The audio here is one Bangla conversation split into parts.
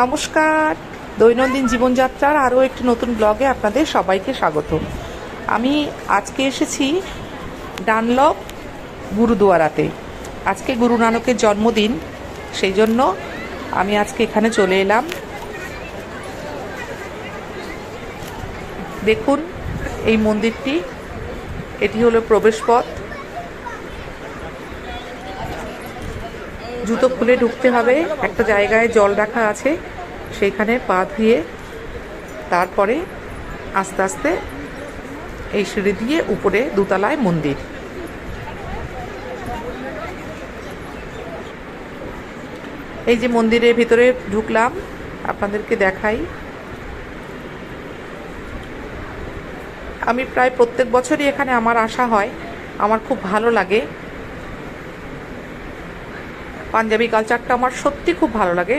নমস্কার। দৈনন্দিন জীবনযাত্রার আরও একটি নতুন ব্লগে আপনাদের সবাইকে স্বাগত। আমি আজকে এসেছি ডানলপ গুরুদুয়ারাতে। আজকে গুরু নানকের জন্মদিন, সেই জন্য আমি আজকে এখানে চলে এলাম। দেখুন এই মন্দিরটি, এটি হলো প্রবেশপথ। জুতো খুলে ঢুকতে হবে। একটা জায়গায় জল রাখা আছে, সেইখানে পা ধুয়ে তারপরে আস্তে আস্তে এই সিঁড়ি দিয়ে উপরে দুতলায় মন্দির। এই যে মন্দিরের ভিতরে ঢুকলাম, আপনাদেরকে দেখাই। আমি প্রায় প্রত্যেক বছরই এখানে আমার আসা হয়। আমার খুব ভালো লাগে। পাঞ্জাবি কালচারটা আমার সত্যি খুব ভালো লাগে।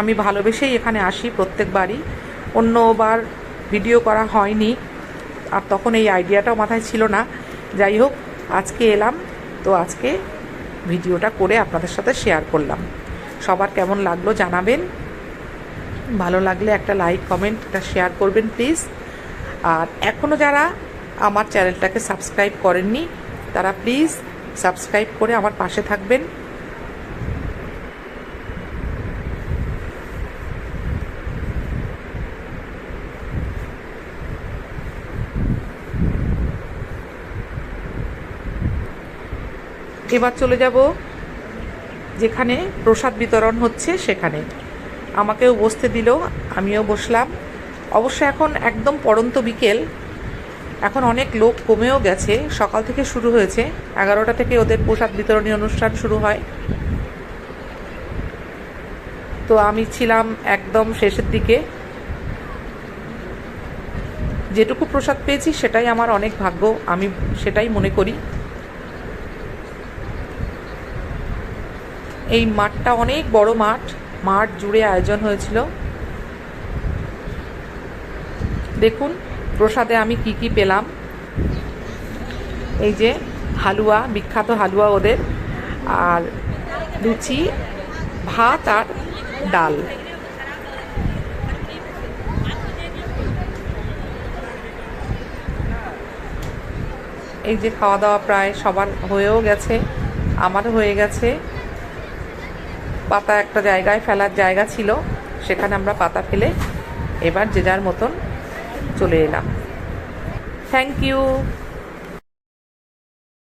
আমি ভালোবেসেই এখানে আসি প্রত্যেকবারই। অন্যবার ভিডিও করা হয়নি, আর তখন এই আইডিয়াটাও মাথায় ছিল না। যাই হোক, আজকে এলাম, তো আজকে ভিডিওটা করে আপনাদের সাথে শেয়ার করলাম। সবার কেমন লাগল জানাবেন। ভালো লাগলে একটা লাইক, কমেন্ট একটা শেয়ার করবেন প্লিজ। আর এখনও যারা আমার চ্যানেলটাকে সাবস্ক্রাইব করেননি, তারা প্লিজ সাবস্ক্রাইব করে আমার পাশে থাকবেন। এবার চলে যাব যেখানে প্রসাদ বিতরণ হচ্ছে সেখানে। আমাকেও বসতে দিল, আমিও বসলাম। অবশ্য এখন একদম পড়ন্ত বিকেল এখন অনেক লোক কমেও গেছে। সকাল থেকে শুরু হয়েছে। এগারোটা থেকে ওদের প্রসাদ বিতরণী অনুষ্ঠান শুরু হয়। তো আমি ছিলাম একদম শেষের দিকে। যেটুকু প্রসাদ পেয়েছি, সেটাই আমার অনেক ভাগ্য। আমি সেটাই মনে করি। এই মাঠটা অনেক বড় মাঠ। মাঠ জুড়ে আয়োজন হয়েছিল। দেখুন প্রসাদে আমি কি কি পেলাম? এই যে হালুয়া, বিখ্যাত হালুয়া ওদের। আর লুচি, ভাত আর ডাল। এই যে খাওয়া দাওয়া প্রায় সবার হয়েও গেছে আমারও হয়ে গেছে। পাতা একটা জায়গায় ফেলার জায়গা ছিল, সেখানে আমরা পাতা ফেলে এবার যে যার মতন চলে এলাম। Thank you